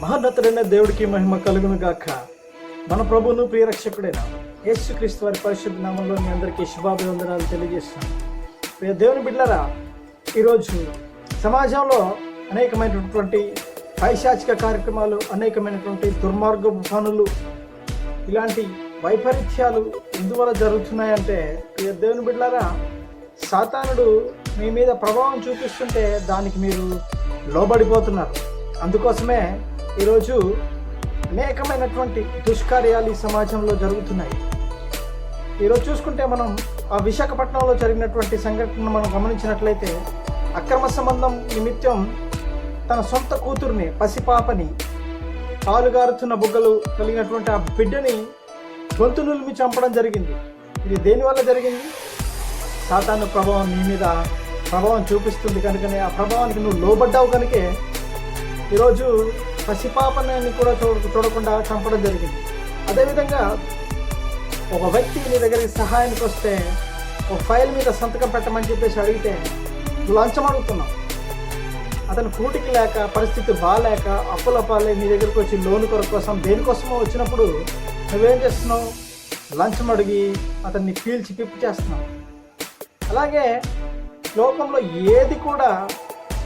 మహోన్నతుడైన దేవుడికి మహిమ కలుగును గాక మన ప్రభువును ప్రియరక్షకుడైన యేసు క్రీస్తు వారి పరిశుద్ధ నామంలో మీ అందరికీ శుభాభివందనాలు తెలియజేస్తున్నాను ప్రియ దేవుని బిడ్డరా ఈరోజు సమాజంలో అనేకమైనటువంటి పైశాచిక కార్యక్రమాలు అనేకమైనటువంటి దుర్మార్గపు పనులు ఇలాంటి వైపరీత్యాలు ఎందువల్ల జరుగుతున్నాయంటే ప్రియ దేవుని బిడ్డలారా సాతానుడు మీ మీద ప్రభావం చూపిస్తుంటే దానికి మీరు లోబడిపోతున్నారు. అందుకోసమే ఈరోజు అనేకమైనటువంటి దుష్కార్యాలు ఈ సమాజంలో జరుగుతున్నాయి. ఈరోజు చూసుకుంటే మనం ఆ విశాఖపట్నంలో జరిగినటువంటి సంఘటనను మనం గమనించినట్లయితే అక్రమ సంబంధం నిమిత్తం తన సొంత కూతుర్ని పసిపాపని పాలుగారుతున్న బుగ్గలు కలిగినటువంటి ఆ బిడ్డని గొంతు నులిమి చంపడం జరిగింది. ఇది దేనివల్ల జరిగింది? సాతాను ప్రభావం నీ మీద ప్రభావం చూపిస్తుంది కనుకనే ఆ ప్రభావానికి నువ్వు లోబడ్డావు కనుకే ఈరోజు పసిపాపని కూడా చూడ చూడకుండా చంపడం జరిగింది. అదేవిధంగా ఒక వ్యక్తి నీ దగ్గరికి సహాయానికి వస్తే ఒక ఫైల్ మీద సంతకం పెట్టమని చెప్పేసి అడిగితే లంచం అడుగుతున్నావు. అతను కూటికి లేక పరిస్థితి బాగాలేక అప్పుల పాలే నీ వచ్చి లోన్ కొరకు కోసం దేనికోసమో వచ్చినప్పుడు నువ్వేం చేస్తున్నావు? లంచం అడిగి అతన్ని పీల్చి పిప్పి చేస్తున్నావు. అలాగే లోకంలో ఏది కూడా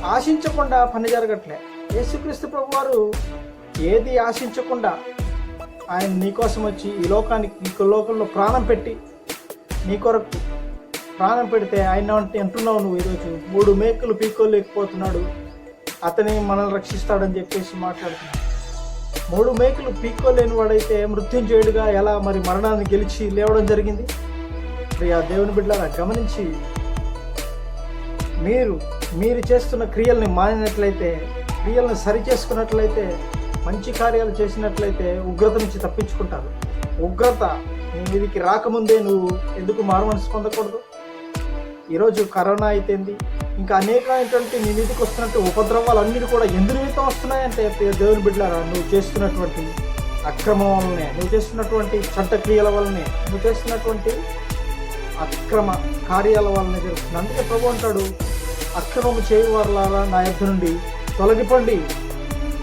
ఆశించకుండా పని జరగట్లే. యేసుక్రీస్తు ప్రభు వారు ఏది ఆశించకుండా ఆయన నీకోసం వచ్చి ఈ లోకానికి ఈ లోకంలో ప్రాణం పెట్టి నీ కొరకు ప్రాణం పెడితే ఆయన అంటున్నావు నువ్వు ఈరోజు. మూడు మేకులు పీక్కోలేకపోతున్నాడు. అతని మనల్ని రక్షిస్తాడని చెప్పేసి మాట్లాడుతున్నాడు. మూడు మేకులు పీక్కోలేని వాడైతే మృత్యుంజయుడిగా ఎలా మరి మరణాన్ని గెలిచి లేవడం జరిగింది? ప్రియా దేవుని బిడ్డలా గమనించి మీరు మీరు చేస్తున్న క్రియల్ని మానినట్లయితే క్రియలను సరి చేసుకున్నట్లయితే మంచి కార్యాలు చేసినట్లయితే ఉగ్రత నుంచి తప్పించుకుంటారు. ఉగ్రత నీ మీదికి రాకముందే నువ్వు ఎందుకు మారుమనసు పొందకూడదు? ఈరోజు కరోనా అయితేంది ఇంకా అనేకమైనటువంటి నీ మీదకి వస్తున్నట్టు ఉపద్రవాలన్నీ కూడా ఎందు నిమిత్తం వస్తున్నాయంటే దేవుని బిడ్డలారా నువ్వు చేస్తున్నటువంటి అక్రమం వల్లనే నువ్వు చేస్తున్నటువంటి చట్టక్రియల వల్లనే నువ్వు చేస్తున్నటువంటి అక్రమ కార్యాల వల్లనే జరుగుతుంది. అందుకే ప్రభు అంటాడు అక్రమము చేయవారులారా నా యొద్ద నుండి తొలగిపోండి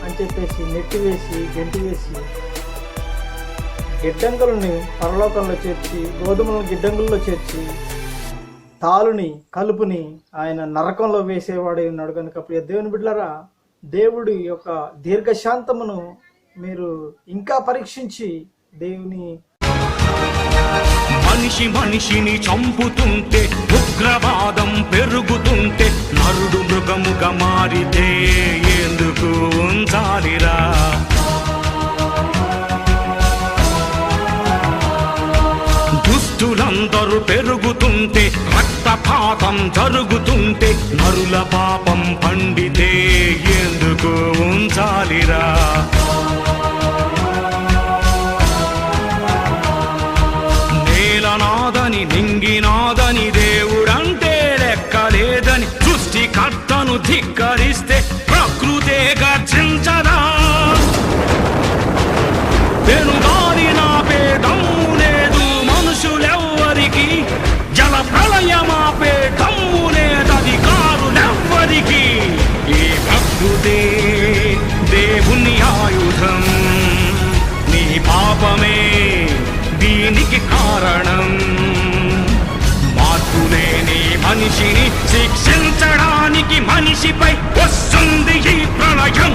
అని చెప్పేసి నెట్టివేసి గెంటివేసి గిడ్డంగులని పరలోకంలో చేర్చి గోధుమలను గిడ్డంగుల్లో చేర్చి తాలుని కలుపుని ఆయన నరకంలో వేసేవాడే ఉన్నాడు కనుక ప్రియ దేవుని బిడ్డలారా దేవుడి యొక్క దీర్ఘశాంతమును మీరు ఇంకా పరీక్షించి దేవుని మనిషి మనిషిని చంపుతుంటే ఉగ్రవాదం పెరుగుతుంటే అరుడు మృగముగా మారితే ఎందుకు ఉంచాలిరా? దుస్తులందరూ పెరుగుతుంటే రక్తపాతం జరుగుతుంటే నరుల పాపం పండితే ఎందుకు ఉంచాలిరా? నన్ను ధిక్కరిస్తే ప్రకృతే గర్జించదా? గాలి నా దమ్ము లేదు మనుషులెవ్వరికి జల ప్రళయమాపే దమ్ము లేదధికారులెవ్వరికి ఈ ప్రకృతే దేవుని ఆయుధం నీ పాపమే దీనికి కారణం. మార్పులేని మనిషిని మనిషికి మనిషిపై వస్తుంది ఈ ప్రళయం